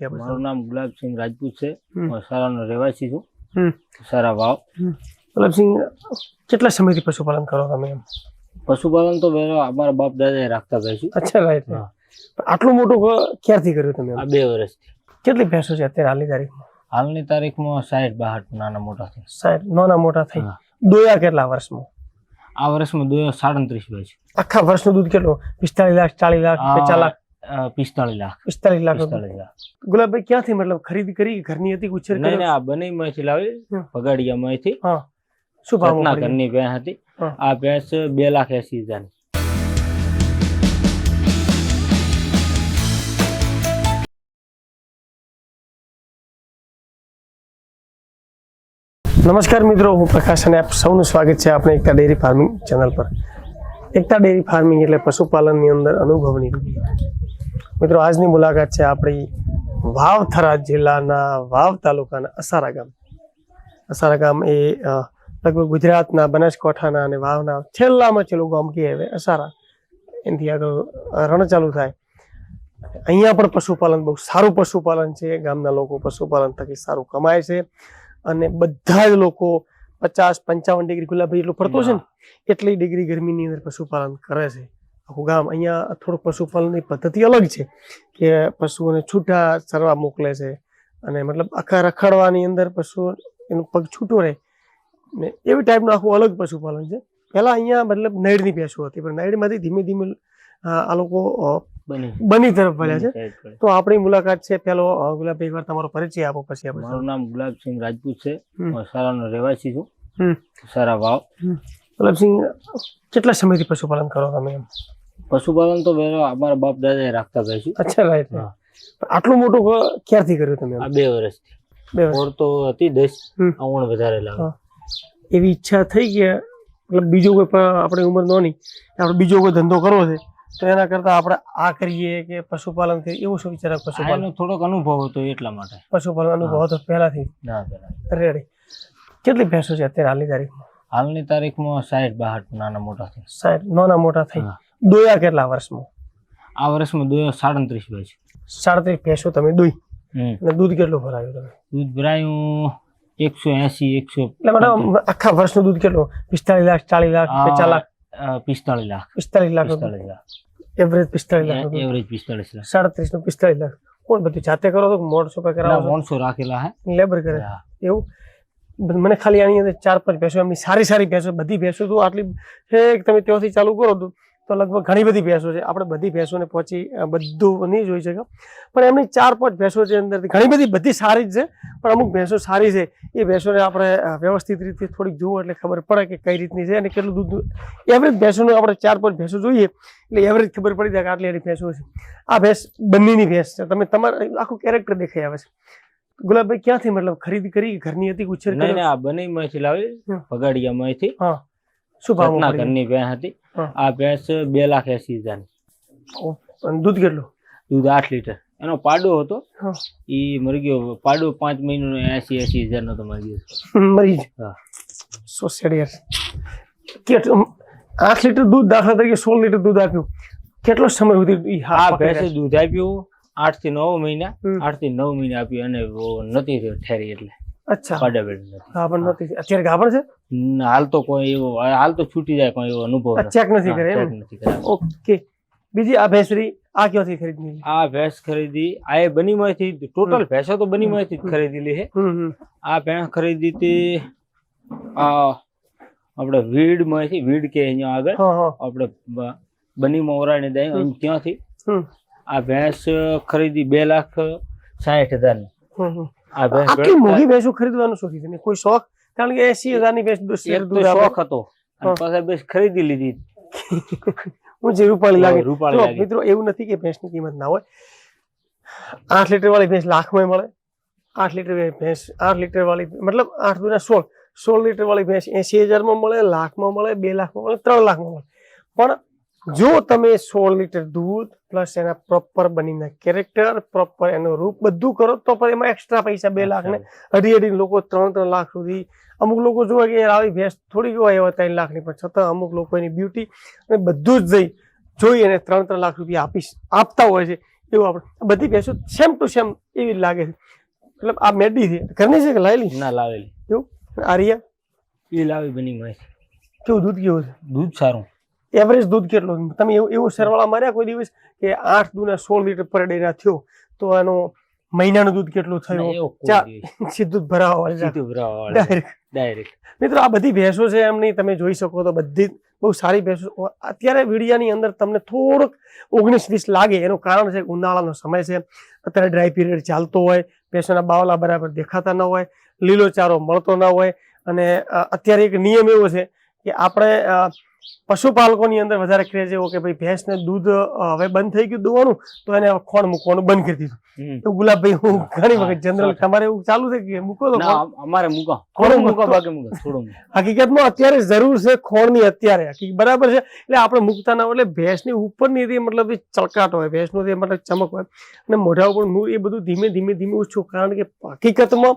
મારું નામ ગુલાબસિંહ રાજપૂત છે. હું સારાનો રહેવાસી છું. સારા વાવ. ગુલાબસિંહ કેટલા સમયથી પશુપાલન કરો તમે એમ? પશુપાલન તો પહેલા અમારા બાપ દાદાએ રાખતા ભેંસું અચ્છા રાઈટ આટલું મોટું ક્યારથી કર્યું તમે આ બે વર્ષથી. કેટલી ભેંસો છે અત્યારે હાલની તારીખમાં? હાલની તારીખમાં સાઠ બાહઠ નાના મોટા થઈ સાહેબ નાના મોટા થઈ દોયા કેટલા વર્ષમાં? આ વર્ષમાં દોયા સાડત્રીસ ભેંસ. આખા વર્ષનું દૂધ કેટલું? પિસ્તાલીસ લાખ ચાલીસ લાખ પચાસ લાખ? પિસ્તાળીસ લાખ પિસ્તાલીસ લાખ પિસ્તાળીસ લાખ ગુલાબભાઈ ક્યાંથી મતલબ ખરીદી કરી કે ઘરની હતી કે ઉછેર નહીં નહીં કર્યો આ બની માંથી લાવી હમ. ભગાડિયા માંથી હા શું ભાવ સતના ઘરની ભેંસ હતી હા. આ ભેંસ બે લાખ એસી હજાર નમસ્કાર મિત્રો હું પ્રકાશ અને આપ સૌનું સ્વાગત છે આપણે એકતા ડેરી ફાર્મિંગ ચેનલ પર. એકતા ડેરી ફાર્મિંગ એટલે પશુપાલનની અંદર અનુભવની. દુનિયા. મિત્રો આજની મુલાકાત છે આપણી વાવથરા જિલ્લાના વાવ તાલુકાના અસારા ગામ. અસારા ગામ એ લગભગ ગુજરાતના બનાસકાંઠાના અને વાવના છેલ્લામાં છેલ્લું ગામ કહે હવે અસારા એનાથી આગળ રણ ચાલુ થાય. અહીંયા પણ પશુપાલન બહુ સારું પશુપાલન છે. ગામના લોકો પશુપાલન થકી સારું કમાય છે. અને બધા જ લોકો પચાસ પંચાવન ડિગ્રી ગુલાબી એટલું પડતું છે ને એટલી ડિગ્રી ગરમીની અંદર પશુપાલન કરે છે. આખું ગામ અહીંયા થોડુંક પશુપાલનની પદ્ધતિ અલગ છે કે પશુઓને છૂટા ચરવા મોકલે છે અને મતલબ આખા રખડવાની અંદર પશુ એનો પગ છૂટો રહે. ને એવી ટાઈપનું આખું અલગ પશુપાલન છે. પહેલા અહીંયા મતલબ નૈડની ભેંસો હતી પણ નૈડમાંથી ધીમે ધીમે આ લોકો બની. તરફ વળ્યા છે. તો આપણી મુલાકાત છે પેલો ગુલાબ ગુલાબભાઈ એકવાર તમારો પરિચય આપો પછી આપણે મારું નામ ગુલાબસિંહ રાજપૂત છે. સારાનો રહેવાસી છું. સારા વાવ. ગુલાબસિંહ કેટલા સમયથી પશુપાલન કરો તમે એમ? પશુપાલન તો પહેલા અમારા બાપ દાદાએ રાખતા ભેંસું અચ્છા રાઈટ આટલું મોટું ક્યારથી કર્યું તમે આ બે વર્ષથી. બે વર્ષ. ઓર તો હતી દસ અવણ વધારે લાગે. એવી ઈચ્છા થઈ કે મતલબ બીજો કોઈ પણ આપણી ઉંમર નોની આપણે બીજો કોઈ ધંધો કરવો છે તો એના કરતા આપણે આ કરીએ કે પશુપાલન કરીએ એવું શું વિચાર પશુપાલન? થોડોક અનુભવ હતો એટલા માટે. પશુપાલન અનુભવ હતો પહેલાથી? ના પહેલા રેડી કેટલી ભેંસો છે અત્યારે હાલની તારીખમાં? હાલની તારીખમાં સાઠ બાસઠ નાના મોટા થઈ સાહેબ નાના મોટા થઈ. દોયા કેટલા વર્ષમાં? આ વર્ષમાં દોયો સાડત્રીસ ભાઈ સાડત્રીસ ભેંસો તમે દોઈ. અને દૂધ કેટલું ભરાયું તમે? દૂધ ભરાયું એકસો એસી એકસો એટલે મેડમ આખા વર્ષનું દૂધ કેટલું? પિસ્તાળીસ લાખ ચાલીસ લાખ પચાસ લાખ? પિસ્તાળીસ લાખ. પિસ્તાલીસ લાખ પિસ્તાળીસ લાખ. એવરેજ પિસ્તાળીસ લાખ એવરેજ પિસ્તાળીસ લાખ. સાડત્રીસનું પિસ્તાળીસ લાખ. કોણ બધું જાતે કરો તો મોડસો પે કરાવો? માણસો રાખેલા હે. લેબર કરે. હા. એવું? મને ખાલી આની અંદર ચાર પાંચ ભેંસો એમની સારી સારી ભેંસો બધી ભેંસો તો આટલી છે તમે ત્યાંથી ચાલુ કરો તો તો લગભગ ઘણી બધી ભેંસો છે. આપણે બધી ભેંસોને પહોંચી બધું નહીં જોઈ શકે પણ એમની ચાર પાંચ ભેંસો છે અંદરથી ઘણી બધી બધી સારી જ છે પણ અમુક ભેંસો સારી છે. એ ભેંસોને આપણે વ્યવસ્થિત રીતે થોડીક જોવું એટલે ખબર પડે કે કઈ રીતની છે અને કેટલું દૂધ એવરેજ ભેંસોનું આપણે ચાર પાંચ ભેંસો જોઈએ એટલે એવરેજ ખબર પડી જાય કે આટલી આટલી ભેંસો છે. આ ભેંસ બંનેની ભેંસ છે. તમે તમારે આખું કેરેક્ટર દેખાઈ આવે છે. ગુલાબભાઈ ક્યાંથી મતલબ ખરીદી કરી? ઘરની હતી ઉછેર નહીં? આ બને માંથી લાવી હમ. ભગાડિયા માંથી હા. શું ભાવ ઘરની ભેંસ હતી. હા. આ ભેંસ બે લાખ એસી હજાર દૂધ કેટલું? દૂધ આઠ લીટર. એનો પાડો હતો. હા. ઈ મરી ગયો. પાડો પાંચ મહિનો એસી એસી હજાર નો તો મરી ગયો. મરી હા. સો યાર કેટલું આઠ લીટર દૂધ દાખલા તરીકે સોળ લીટર દૂધ આપ્યું. કેટલો સમય સુધી ઈ હા આ પકડી ભેંસે દૂધ આપ્યું આઠથી નવ મહિના હમ. આઠથી નવ મહિના આપ્યું અને વો નથી ઠેરી એટલે. અચ્છા. પાડા નથી. ગાભણ નથી. અત્યારે ગાભણ છે? હાલ તો કોઈ એવો હાલ તો છૂટી જાય કોઈ એવો અનુભવ ચેક નથી કરે એમ? નથી કર્યા. ઓકે. બીજી આ ભેંસરી આ ક્યાંથી ખરીદી આ ભેંસ ખરીદી આ એ બનીમાંથી ટોટલ ભેંસો તો બનીમાંથી જ ખરીદેલી છે. આ ભેંસ ખરીદી હતી આ આપણે વીડમાંથી વીડ કે અહીંયા આગળ. આપણે બની બનીમાં ઓરાણી દઈ ત્યાંથી. આ ભેંસ ખરીદી બે લાખ સાહીઠ હજારની આટલી મોંઘી ભેંસો ખરીદવાનું શું છે કોઈ શોખ કારણ કે એસી હજારની ભેંસ શોખ હતો ભેંસ ખરીદી લીધી હું જે રૂપાળી લાગે રૂપાળી લાગે. મિત્રો એવું નથી કે ભેંસની કિંમત ના હોય આઠ લીટર વાળી ભેંસ લાખમાં મળે આઠ લીટર ભેંસ આઠ લીટર વાળી મતલબ આઠ દુના સોળ સોળ લીટર વાળી ભેંસ એસી હજારમાં મળે લાખમાં મળે બે લાખમાં મળે ત્રણ લાખમાં મળે પણ જો તમે સોળ લીટર દૂધ પ્લસ એના પ્રોપર બનીને કેરેક્ટર પ્રોપર એનું રૂપ બધું કરો તો પણ એમાં એક્સ્ટ્રા પૈસા બે લાખ ને અઢી અઢી લોકો ત્રણ ત્રણ લાખ સુધી અમુક લોકો જોવે કે યાર આવી ભેંસ થોડી હોય એવા ત્રણ લાખની પણ છતાં અમુક લોકો એની બ્યુટી અને બધું જ જઈ જોઈ અને ત્રણ ત્રણ લાખ રૂપિયા આપી આપતા હોય છે એવું આપણે બધી ભેંસો સેમ ટુ સેમ એવી જ લાગે છે. મતલબ આ મેડી છે ઘરની છે કે લાયેલી ના લાવેલી. કેવું આ રિયા એ લાવી બની કેવું દૂધ કેવું છે? દૂધ સારું. એવરેજ દૂધ કેટલું? તમે એવું એવું સરવાળા માર્યા કોઈ દિવસ કે આઠ દૂના સોળ લીટર પર ડે થયો તો આનો મહિનાનું દૂધ કેટલું થયું. સીધું ભરાવા સીધું ભરાવાવાળું. ડાયરેક્ટ મિત્રો આ બધી ભેંસો છે એમની તમે જોઈ શકો તો બધી બહુ સારી ભેંસો અત્યારે વિડીયાની અંદર તમને થોડુંક ઓગણીસ વીસ લાગે એનું કારણ છે ઉનાળાનો સમય છે. અત્યારે ડ્રાય પીરિયડ ચાલતો હોય ભેંસોના બાવલા બરાબર દેખાતા ન હોય લીલો ચારો મળતો ન હોય અને અત્યારે એક નિયમ એવો છે કે આપણે પશુપાલકોની અંદર વધારે ક્રેઝ એવો કે ભાઈ ભેંસને દૂધ હવે બંધ થઈ ગયું દોવાનું તો એને ખોણ મૂકવાનું બંધ કરી દીધું. તો ગુલાબભાઈ હું ઘણી વખત જનરલ તમારે એવું ચાલુ છે કે મૂકો તો ખોણ? અમ- અમારે મૂકો. થોડું મૂકો. બાકી મૂકો થોડું હકીકતમાં અત્યારે જરૂર છે ખોણની અત્યારે. હકીકત બરાબર છે? એટલે આપણે મૂકતા ના હોય એટલે ભેંસની ઉપરની જે મતલબ ચળકાટ હોય ભેંસનો જે મતલબ ચમક હોય અને મોઢા ઉપર મૂળ એ બધું ધીમે ધીમે ધીમે ઓછું. કારણ કે હકીકતમાં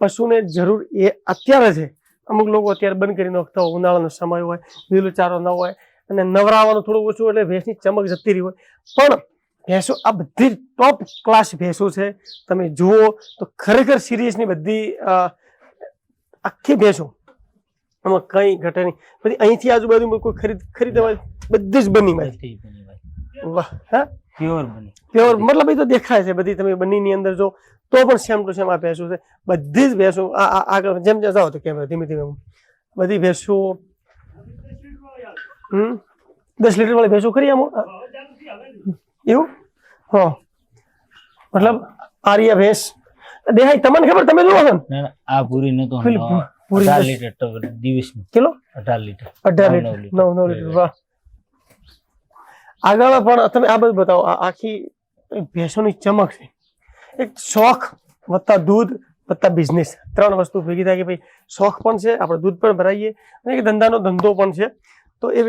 પશુને જરૂર એ અત્યારે છે. અમુક લોકો અત્યારે બંધ કરી નાખતા હોય ઉનાળાનો સમય હોય લીલો ચારો ન હોય અને નવરાવાનું થોડું ઓછું એટલે ભેંસની ચમક જતી રહી હોય. પણ ભેંસો આ બધી ટોપ ક્લાસ ભેંસો છે. તમે જુઓ તો ખરેખર સિરિયસની બધી આખી ભેંસો આમાં કંઈ ઘટે નહીં. પછી અહીંથી આજુબાજુ કોઈ ખરીદ ખરીદવા બધી જ બની માં બધી બની ભાઈ. વાહ હા? Pure બની. પ્યોર મતલબ એ તો દેખાય છે બધી તમે બંનેની અંદર જો તો પણ સેમ ટુ સેમ આ ભેંસો છે. બધી જ ભેંસો આ આગળ જેમ જેમ જાઓ તો કેમેરા ધીમે ધીમે બધી ભેંસો હમ? દસ લીટર વાળી ભેંસો ખરી આમ? એવું? હા. મતલબ આર્યા ભેંસ. દેહાઈ તમને ખબર તમે જોવો છો ને? આ પૂરી નતો પૂરી. લીટર તો દિવસ કિલો અઢાર લીટર. અઢાર લીટર. નવ નવ લીટર. વાહ. આગળ પણ તમે આ બધું બતાવો આખી ભેંસોની ચમક છે. એક શોખ વત્તા દૂધ વત્તા બિઝનેસ ત્રણ વસ્તુ ભેગી થાય કે ભાઈ શોખ પણ છે આપણે દૂધ પણ ભરાઈએ અને એક ધંધાનો ધંધો પણ છે. તો એ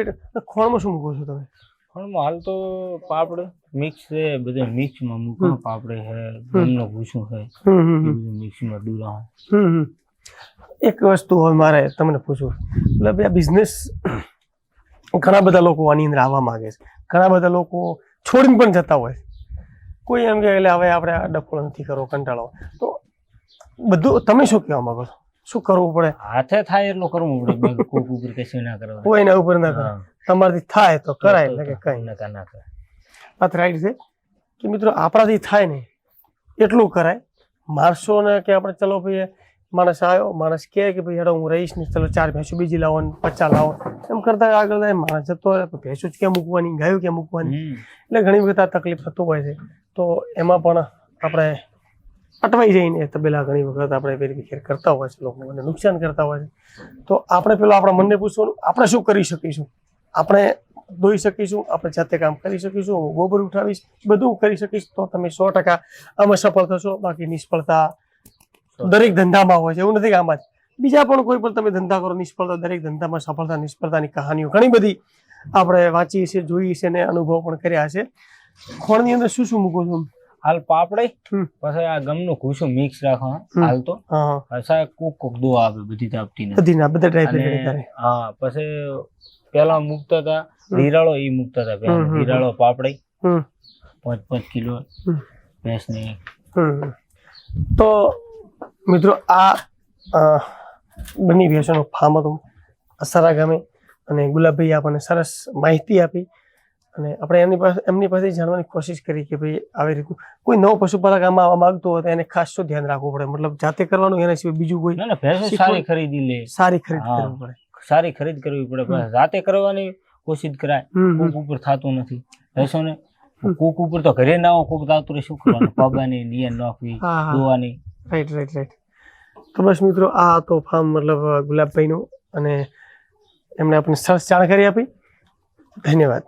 ખોળમાં શું મૂકો છો તમે? ખોણમાં હાલ તો પાપડ મિક્સ છે બધે મિક્સમાં મૂકો. પાપડે છે ગમનો ભૂસું છે મિક્સમાં હમ. એક વસ્તુ હવે મારે તમને પૂછવું. એટલે આ બિઝનેસ ઘણા બધા લોકો આની અંદર આવવા માંગે છે. ઘણા બધા લોકો છોડીને પણ જતા હોય. કોઈ એમ કે એટલે હવે આપણે આ ડફોળ નથી કરવો કંટાળો. તો બધું તમે શું કહેવા માંગો છો? શું કરવું પડે? હાથે થાય એટલું કરવું પડે. કોક ઉપર કશું ના કરવા. કોઈ એના ઉપર ના કરો. તમારાથી થાય તો કરાય એટલે કે કઈ ના ના કરે વાત રાઈટ છે? કે મિત્રો આપણાથી થાય ને એટલું કરાય. માણસોને કે આપણે ચલો ભાઈ માણસ આવ્યો માણસ કહે કે ભાઈ હેડો હું રહીશ ને ચલો ચાર ભેંસો બીજી લાવો ને પચાસ લાવો. એમ કરતા આગળ જાય માણસ જતો રહે ભેંસો જ ક્યાં મૂકવાની ગાયો ક્યાં મૂકવાની? એટલે ઘણી વખત આ તકલીફ થતું હોય છે. તો એમાં પણ આપણે અટવાઈ જઈને તબેલા ઘણી વખત આપણે વેરવિખેર કરતા હોય છે લોકોને નુકસાન કરતા હોય છે. તો આપણે પેલો આપણા મનને પૂછવાનું આપણે શું કરી શકીશું? આપણે દોઈ શકીશું આપણે જાતે કામ કરી શકીશું હું ગોબર ઉઠાવીશ બધું કરી શકીશ તો તમે સો ટકા આમાં સફળ થશો બાકી નિષ્ફળતા દરેક ધંધામાં હોય છે એવું નથી કે આમાં જ. બીજા પણ કોઈ પણ તમે ધંધા કરો નિષ્ફળતા દરેક ધંધામાં સફળતા નિષ્ફળતાની કહાનીઓ ઘણી બધી આપણે વાંચીએ છીએ જોઈએ છે અને અનુભવ પણ કર્યા છે. ખોણની અંદર શું શું મૂકો છો હાલ પાપડે પછી આ ગમનું ઘૂસું મિક્સ રાખો હાલ તો. હા હા. કોક કોક દો આવે બધી તાપતી ને બધી ના બધા ટાઈપ હા પછી પેલા મૂકતા હતા ધીરાળો એ મૂકતા હતા પેલા હમ, પાપડે પાંચ પાંચ કિલો. ભેંસને. તો મિત્રો આ બની ભેંસોનું ફાર્મ હતું અસારા ગામે અને ગુલાબભાઈ આપણને સરસ માહિતી આપી અને આપણે એમની પાસે એમની પાસે જાણવાની કોશિશ કરી કે ભાઈ આવી રીતનું કોઈ નવો પશુપાલક આમાં આવવા માંગતો હોય તો એને ખાસ શું ધ્યાન રાખવું પડે. મતલબ જાતે કરવાનું એના સિવાય બીજું કોઈ સારી ખરીદી લે. સારી ખરીદ કરવી પડે. સારી ખરીદ કરવી પડે. જાતે રાતે કરવાની કોશિશ કરાય. કોક ઉપર થતું નથી. ભેંસોને કોક ઉપર તો ઘરે ના હોય કોક દાતું શું કરવાનું? પગાની નિયન નાખવી દોવાની રાઈટ રાઈટ રાઈટ તો બસ મિત્રો, આ તો ફાર્મ મતલબ ગુલાબભાઈનું અને એમણે આપણને સરસ જાણકારી આપી. ધન્યવાદ.